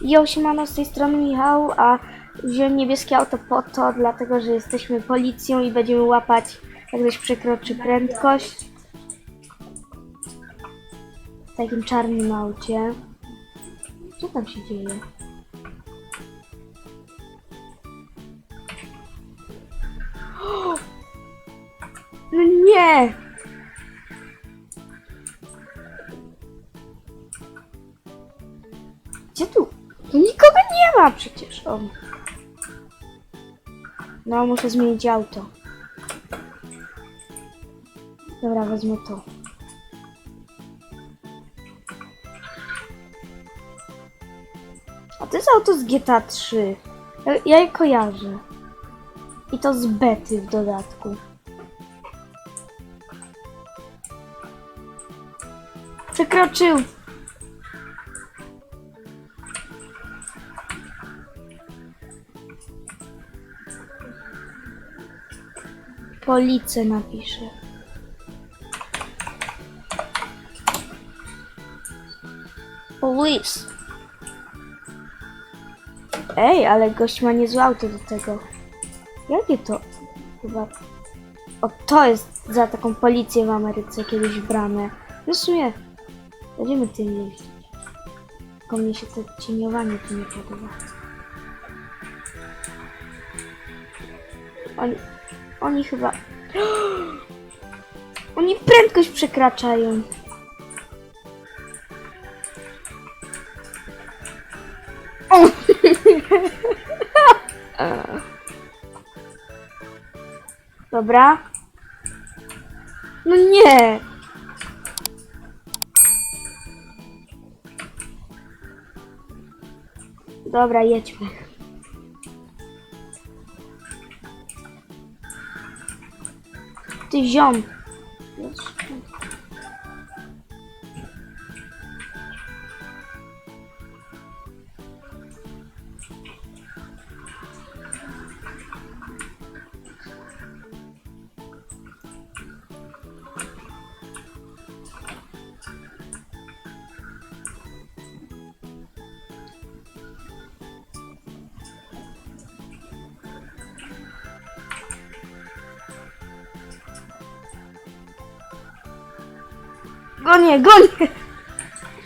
Jo, siemano, z tej strony Michał, a wziąłem niebieskie auto po to, dlatego że jesteśmy policją i będziemy łapać, jak ktoś przekroczy prędkość. W takim czarnym aucie. Co tam się dzieje? No nie! Gdzie tu? Nikogo nie ma przecież. O. No, muszę zmienić auto. Dobra, wezmę to. A to jest auto z GTA 3. Ja, ja je kojarzę. I to z bety w dodatku. Przekroczył. Police napiszę. Police. Ej, ale gość ma niezłe auto do tego. Jakie to? Chyba... O, to jest za taką policję w Ameryce kiedyś brane. No w sumie, będziemy tym jeździć. Tylko mnie się to cieniowanie tu nie podoba. Oni, oni chyba... Oni prędkość przekraczają. O! Dobra. No nie! Dobra, jedźmy. Ty ziom. Gonię, gonię!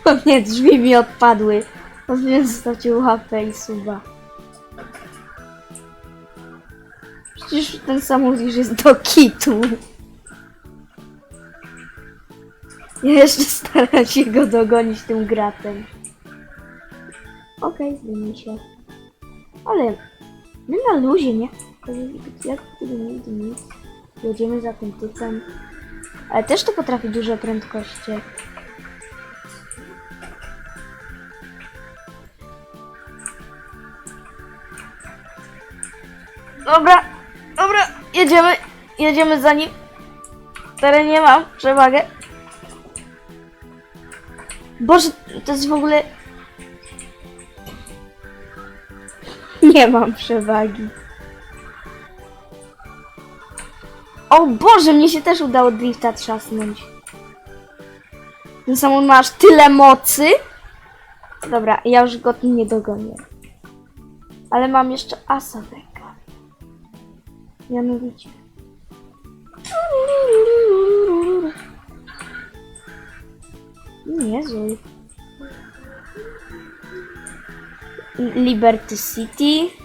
O nie, drzwi mi odpadły. Powinienem zostawił łapę i suba. Przecież ten samochód jest do kitu. Ja jeszcze staram się go dogonić tym gratem. Okej, okay, się. Ale my na luzie, nie? Jak gdyby nigdy nic. Jedziemy za tym typem. Ale też to potrafi duże prędkości. Dobra, dobra, jedziemy, jedziemy za nim. Teraz nie mam przewagę. Boże, to jest w ogóle... Nie mam przewagi. O Boże, mnie się też udało drifta trzasnąć. Ten samochód ma aż tyle mocy. Dobra, ja już go nie dogonię. Ale mam jeszcze asa w rękach. Mianowicie. Niezły. Liberty City.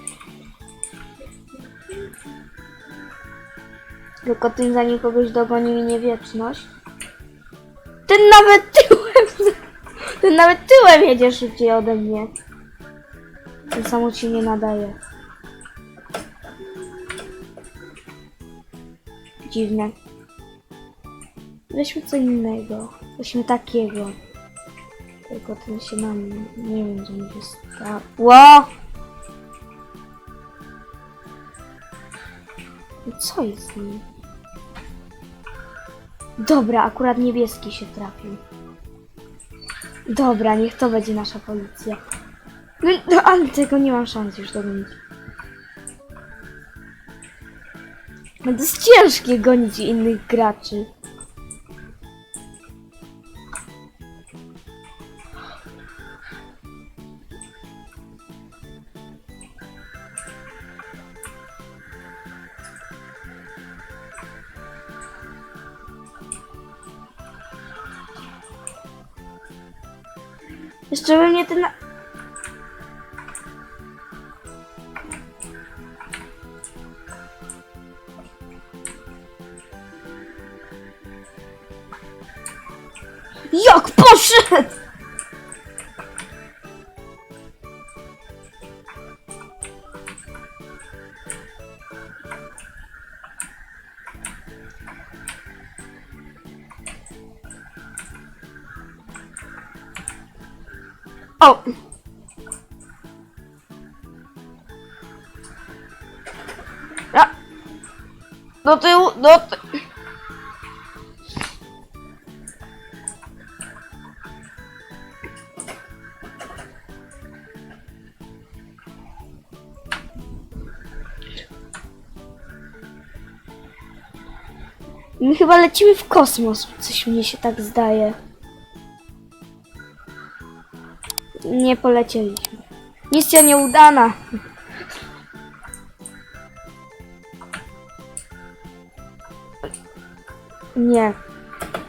Tylko tym zanim kogoś dogoni minie wieczność. Ten nawet tyłem. Ten nawet tyłem jedzie szybciej ode mnie. Ten samochód się nie nadaje. Dziwne. Weźmy co innego. Weźmy takiego. Tylko ten się nam... Nie wiem, co mi się stało. No Co jest z nim? Dobra, akurat niebieski się trafił. Dobra, niech to będzie nasza policja. No, no ale tego nie mam szans już dogonić. No to jest ciężkie gonić innych graczy. Jeszcze by mnie ten... Jak poszedł! O! A! Do tyłu, do ty... My chyba lecimy w kosmos, coś mnie się tak zdaje. Nie polecieliśmy. Misja nieudana. Nie.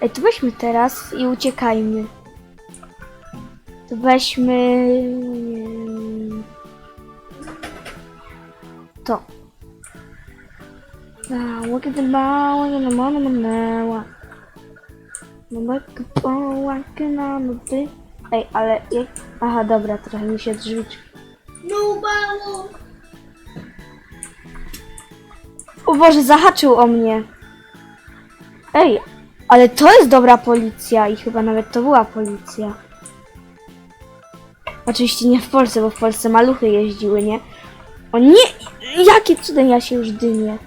Ej, to weźmy teraz i uciekajmy. To weźmy... mm, To. A, look at the ball, and the money, the money. No look at the walking on the. Ej, ale... Jak... Aha, dobra, trochę mi się drzwi... No mało. O Boże, zahaczył o mnie. Ej, ale to jest dobra policja i chyba nawet to była policja. Oczywiście nie w Polsce, bo w Polsce maluchy jeździły, nie? O nie! Jakie cudem ja się już dymię.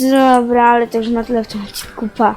Dobra, ale to już na tyle w tym odcinku, pa.